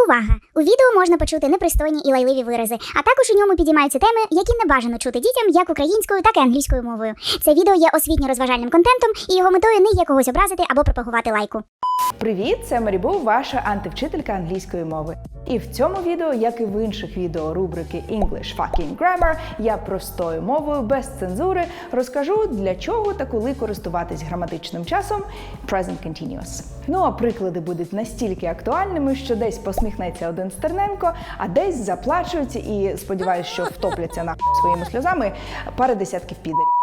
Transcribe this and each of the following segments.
Увага! У відео можна почути непристойні і лайливі вирази, а також у ньому підіймаються теми, які не бажано чути дітям як українською, так і англійською мовою. Це відео є освітньо-розважальним контентом, і його метою не є когось образити або пропагувати лайку. Привіт, це Марібу, ваша антивчителька англійської мови. І в цьому відео, як і в інших відео рубрики English Fucking Grammar, я простою мовою без цензури розкажу, для чого та коли користуватись граматичним часом Present Continuous. Ну а приклади будуть настільки актуальними, що десь посміхнеться один Стерненко, а десь заплачуть і сподіваюся, що втопляться на своїми сльозами пара десятків підерів.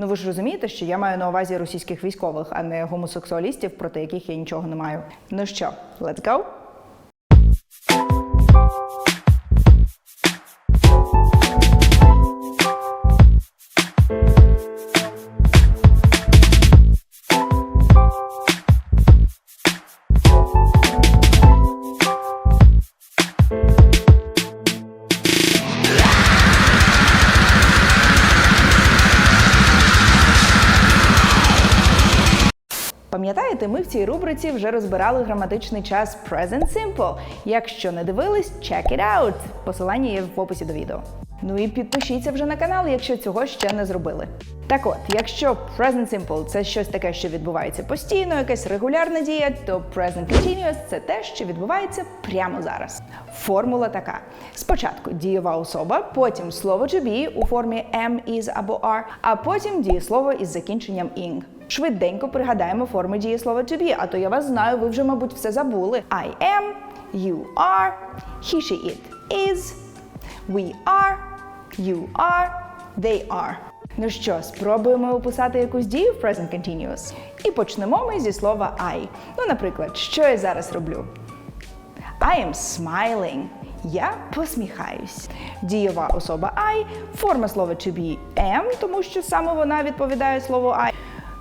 Ну ви ж розумієте, що я маю на увазі російських військових, а не гомосексуалістів, проти яких я нічого не маю. Ну що, let's go? Пам'ятаєте, ми в цій рубриці вже розбирали граматичний час Present Simple. Якщо не дивились, check it out. Посилання є в описі до відео. Ну і підпишіться вже на канал, якщо цього ще не зробили. Так от, якщо Present Simple це щось таке, що відбувається постійно, якась регулярна дія, то Present Continuous це те, що відбувається прямо зараз. Формула така: спочатку дієва особа, потім слово to be у формі am, is або are, а потім дієслово із закінченням ing. Швиденько пригадаємо форми дієслова to be, а то я вас знаю, ви вже, мабуть, все забули. I am, you are, he, she, it is, we are, you are, they are. Ну що, спробуємо описати якусь дію в Present Continuous? І почнемо ми зі слова I. Ну, наприклад, що я зараз роблю? I am smiling. Я посміхаюсь. Дієва особа I, форма слова to be am, тому що саме вона відповідає слову I.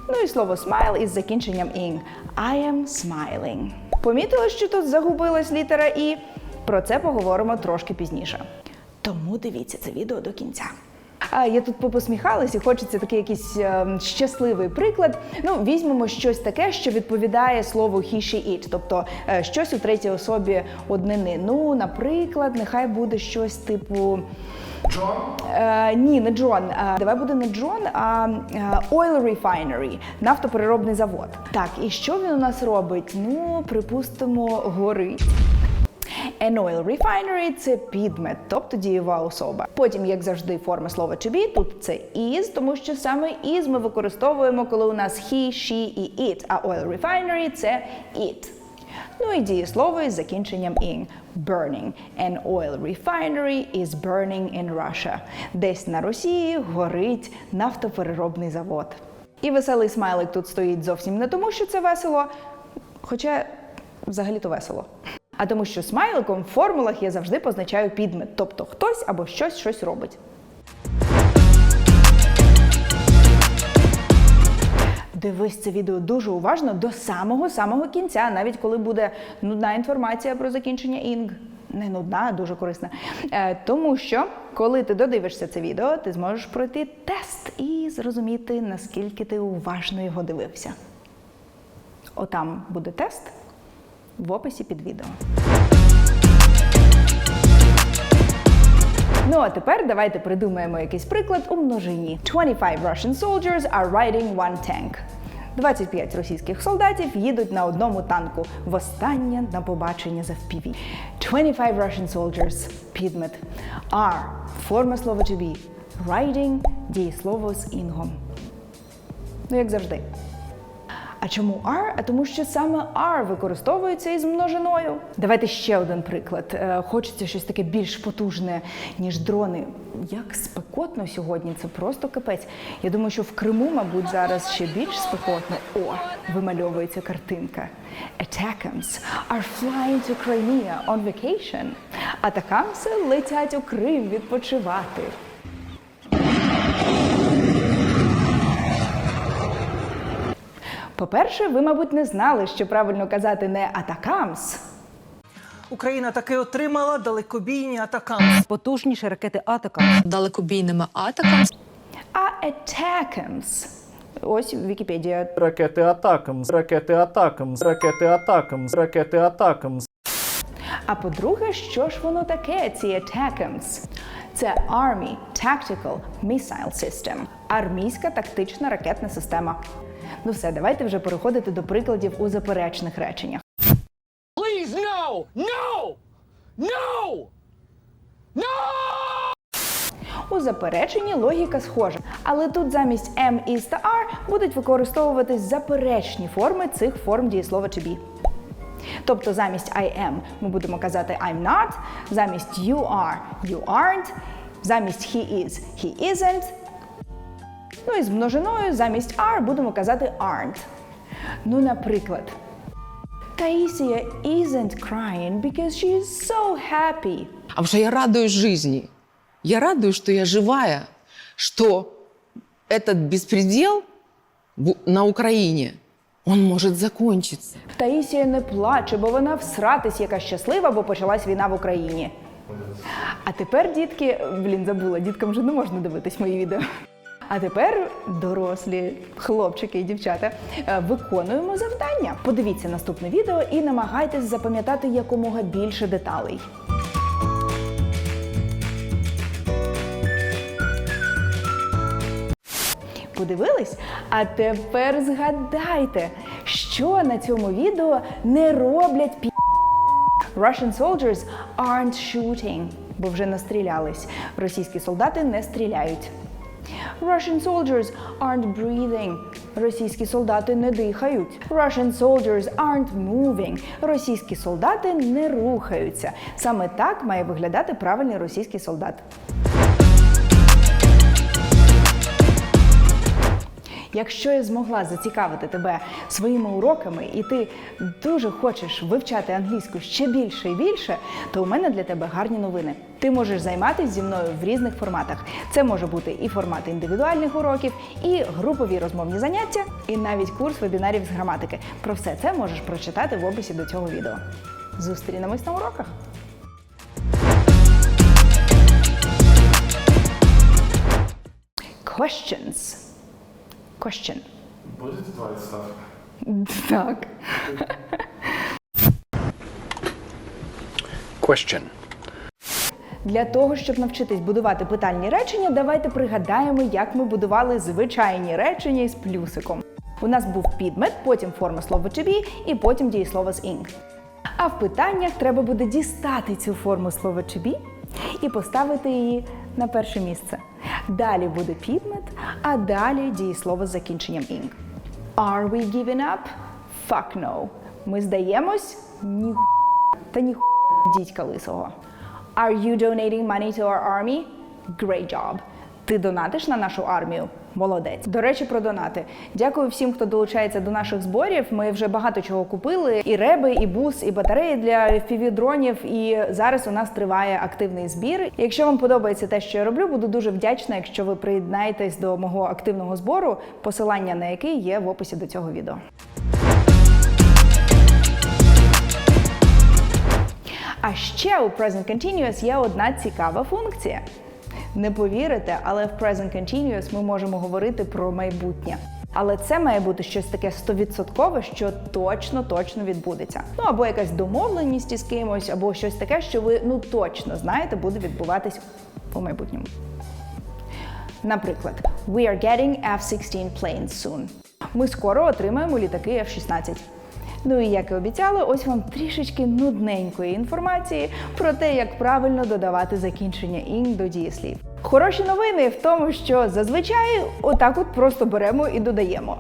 Ну і слово smile із закінченням ing. I am smiling. Помітили, що тут загубилась літера І? Про це поговоримо трошки пізніше. Тому дивіться це відео до кінця. А я тут попосміхалась і хочеться такий якийсь ем, щасливий приклад. Ну, візьмемо щось таке, що відповідає слову he, she, it, тобто е, щось у третій особі однини. Ну, наприклад, нехай буде щось типу. Джон? Е, ні, не Джон. Е, давай буде не Джон, а е, Oil Refinery, нафтопереробний завод. Так, і що він у нас робить? Ну, припустимо, горить. An oil refinery – це підмет, тобто дієва особа. Потім, як завжди, форма слова to be, тут це is, тому що саме is ми використовуємо, коли у нас he, she і it, а oil refinery – це it. Ну і дієслово із закінченням ing. Burning. An oil refinery is burning in Russia. Десь на Росії горить нафтопереробний завод. І веселий смайлик тут стоїть зовсім не тому, що це весело, хоча взагалі-то весело. А тому, що смайликом в формулах я завжди позначаю підмет, тобто хтось або щось щось робить. Дивись це відео дуже уважно до самого самого кінця, навіть коли буде нудна інформація про закінчення інг. Не нудна, а дуже корисна. Е, тому що, коли ти додивишся це відео, ти зможеш пройти тест і зрозуміти, наскільки ти уважно його дивився. Отам буде тест в описі під відео. Ну а тепер давайте придумаємо якийсь приклад у множині. 25 Russian soldiers are riding one tank. 25 російських солдатів їдуть на одному танку. Востаннє на побачення за FPV. 25 Russian soldiers. Підмет. Are. Форма слова to be. Riding – дієслово з інгом. Ну, як завжди. А чому are? А тому що саме are використовується із множиною. Давайте ще один приклад. Е, Хочеться щось таке більш потужне, ніж дрони. Як спекотно сьогодні, це просто капець. Я думаю, що в Криму, мабуть, зараз ще більш спекотно. О, вимальовується картинка. Attackams are flying to Crimea on vacation. Атакамси летять у Крим відпочивати. По-перше, ви, мабуть, не знали, що правильно казати не атакамс, Україна таки отримала далекобійні атакамс. потужніші ракети Атакамс. далекобійними атаками а attackams. Ось Вікіпедія. Ракети атакам, ракети атакам, ракети атакам, ракети атакам. А по-друге, що ж воно таке, ці ATACMS? Це Army Tactical Missile System – армійська тактична ракетна система. Ну все, давайте вже переходити до прикладів у заперечних реченнях. Please, no! No! No! No! У запереченні логіка схожа, але тут замість am, is та are будуть використовуватись заперечні форми цих форм дієслова to be. Тобто замість I am ми будемо казати I'm not, замість you are you aren't, замість he is he isn't. Ну і з множиною замість are будемо казати aren't. Ну, наприклад, Таїсія isn't crying because she is so happy. А что я радуюсь жизни. Я радуюсь, что я живая, что этот беспредел на Украине, он может закончиться. Таїсія не плаче, бо вона всратись яка щаслива, бо почалась війна в Україні. А тепер, дітки, блін, забула, діткам вже не можна дивитись мої відео. А тепер дорослі хлопчики і дівчата е, виконуємо завдання. Подивіться наступне відео і намагайтесь запам'ятати якомога більше деталей. Подивились? А тепер згадайте, що на цьому відео не роблять пі. Russian soldiers aren't shooting, бо вже настрілялись. Російські солдати не стріляють. Russian soldiers aren't breathing. Російські солдати не дихають. Russian soldiers aren't moving. Російські солдати не рухаються. Саме так має виглядати правильний російський солдат. Якщо я змогла зацікавити тебе своїми уроками, і ти дуже хочеш вивчати англійську ще більше і більше, то у мене для тебе гарні новини. Ти можеш займатися зі мною в різних форматах. Це може бути і формат індивідуальних уроків, і групові розмовні заняття, і навіть курс вебінарів з граматики. Про все це можеш прочитати в описі до цього відео. Зустрінемось на уроках! Questions. Question. Будете два відставки? Так. Question. Для того, щоб навчитись будувати питальні речення, давайте пригадаємо, як ми будували звичайні речення із плюсиком. У нас був підмет, потім форма слова to be і потім дієслово з ing. А в питаннях треба буде дістати цю форму слова to be і поставити її на перше місце. Далі буде підмет, а далі дієслово з закінченням ing. Are we giving up? Fuck no. Ми здаємось? Ні та ні дідька лисого. Are you donating money to our army? Great job. Ти донатиш на нашу армію? Молодець. До речі, про донати. Дякую всім, хто долучається до наших зборів. Ми вже багато чого купили: і реби, і бус, і батареї для FPV-дронів. І зараз у нас триває активний збір. Якщо вам подобається те, що я роблю, буду дуже вдячна, якщо ви приєднаєтесь до мого активного збору, посилання на який є в описі до цього відео. А ще у Present Continuous є одна цікава функція. Не повірите, але в Present Continuous ми можемо говорити про майбутнє. Але це має бути щось таке стовідсоткове, що точно точно відбудеться. Ну або якась домовленість із кимось, або щось таке, що ви ну точно знаєте, буде відбуватись у майбутньому. Наприклад, we are getting F-16 planes soon. Ми скоро отримаємо літаки F-16. Ну і як і обіцяли, ось вам трішечки нудненької інформації про те, як правильно додавати закінчення ing до дієслів. Хороші новини в тому, що зазвичай отак от просто беремо і додаємо.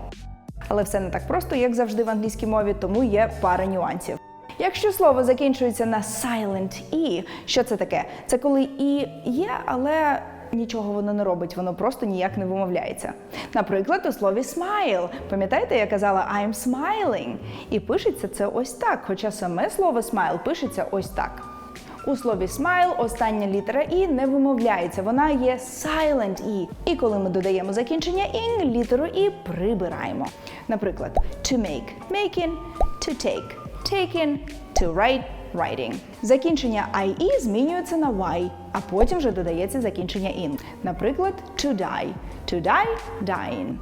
Але все не так просто, як завжди в англійській мові, тому є пара нюансів. Якщо слово закінчується на silent e, що це таке? Це коли і є, але нічого воно не робить, воно просто ніяк не вимовляється. Наприклад, у слові smile. Пам'ятаєте, я казала I'm smiling? І пишеться це ось так, хоча саме слово smile пишеться ось так. У слові smile остання літера і не вимовляється, вона є silent і. І коли ми додаємо закінчення ing, літеру і прибираємо. Наприклад, to make making, to take taken, to write writing. Закінчення IE змінюється на Y, а потім вже додається закінчення in. Наприклад, to die. To die dying.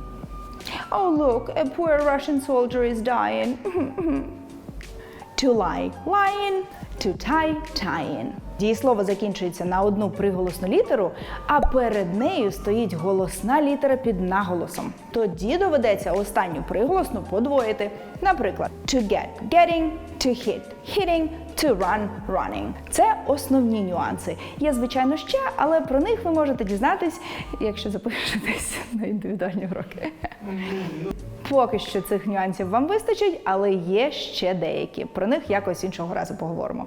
Oh, look, a poor Russian soldier is dying. To lie – lying, to tie – tying. Дієслово закінчується на одну приголосну літеру, а перед нею стоїть голосна літера під наголосом. Тоді доведеться останню приголосну подвоїти. Наприклад, to get – getting, to hit – hitting, to run – running. Це основні нюанси. Є, звичайно, ще, але про них ви можете дізнатись, якщо запишетесь на індивідуальні уроки. Поки що цих нюансів вам вистачить, але є ще деякі. Про них якось іншого разу поговоримо.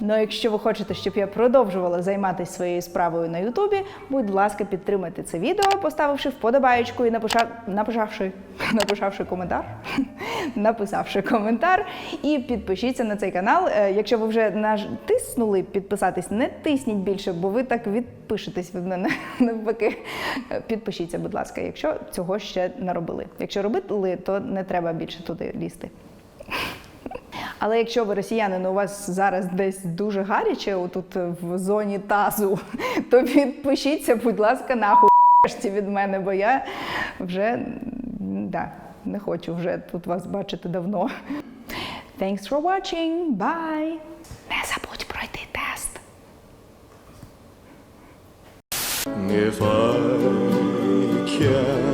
Ну, а якщо ви хочете, щоб я продовжувала займатися своєю справою на Ютубі, будь ласка, підтримайте це відео, поставивши вподобаєчку і напиша... написавши... написавши коментар. написавши коментар. І підпишіться на цей канал. Е, Якщо ви вже натиснули підписатись, не тисніть більше, бо ви так відпишетесь від мене навпаки. Підпишіться, будь ласка, якщо цього ще не робили. Якщо робили, то не треба більше туди лізти. Але якщо ви росіянин, у вас зараз десь дуже гаряче, отут в зоні тазу, то підпишіться, будь ласка, нахуй від мене, бо я вже да, не хочу вже тут вас бачити давно. Thanks for watching. Bye! Не забудь пройти тест. If I can